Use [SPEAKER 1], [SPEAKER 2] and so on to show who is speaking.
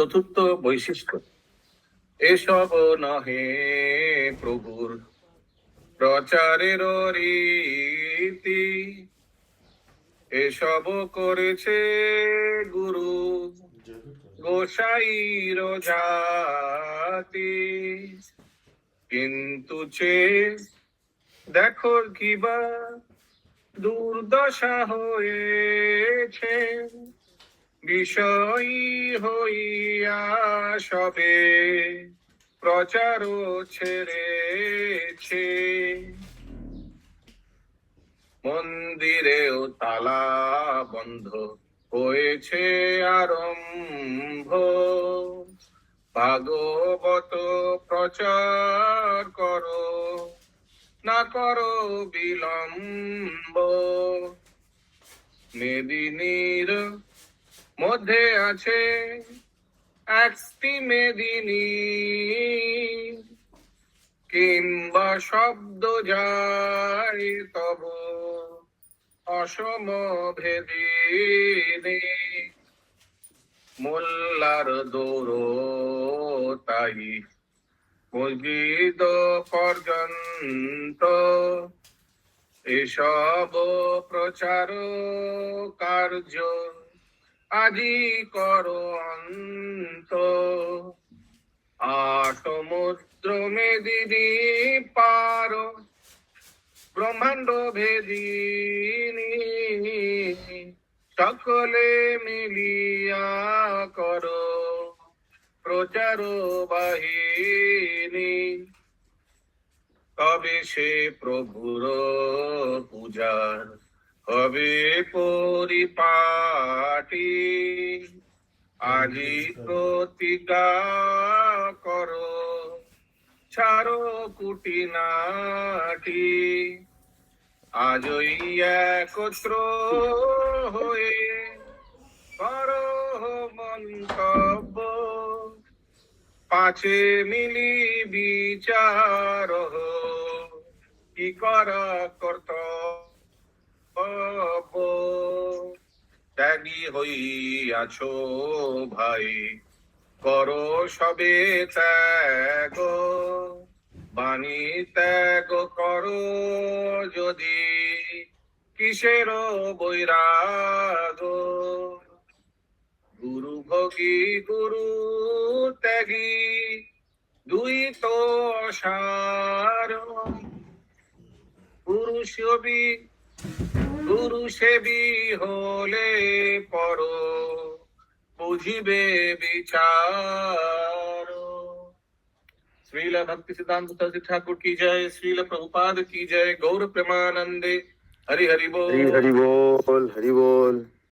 [SPEAKER 1] চতুর্থ বৈশিষ্ট্য। এসব নহে প্রভুর প্রচারের রীতি। এসব করেছে গুরু গোসাইর জাতি। কিন্তু চে দেখো কিবা দুর্দশা হয়েছে। বিষয়ী হইয়া সবে প্রচার ছেড়েছে। মন্দিরেও তালা বন্ধ হয়েছে আরম্ভ। ভাগবত প্রচার করো, না করো বিলম্ব। মেদিনীর মধ্যে আছে মেদিনী, কিংবা শব্দ যায় তব অসম ভেদিনী। মোল্লার দৌড় তাই মসজিদ পর্যন্ত। এসব প্রচার কার্য আজি করো অন্ত। আসমুদ্র মেদিনী পার, ব্রহ্মাণ্ড ভেদিনী। সকলে মিলিয়া করো প্রচার বাহিনী। তবে সে প্রভুর পূজার হবে পরিপাটি, আজি প্রতিজ্ঞা করো, ছাড়ো কুটিনাটি। আজই একত্র হয়ে করো মন্তব্য পাঁচে মিলি বিচার কি কর কর্তব্য? ত্যাগী হইয়াছ ভাই। করো সবে ত্যাগ। বাণী ত্যাগ করো যদি কিসের বৈরাগ। গুরু ভোগী, গুরু ত্যাগী, দুই তো গুরু সেবী গুরু সেবি হলে পর বুঝিবে বিচার। শ্রীল ভক্তি সিদ্ধান্ত সরস্বতী ঠাকুর কি জয়, শ্রীল প্রভুপাদ কি জয়, গৌর প্রেমানন্দে, হরি হরি
[SPEAKER 2] বল। হরি বল হরি বল।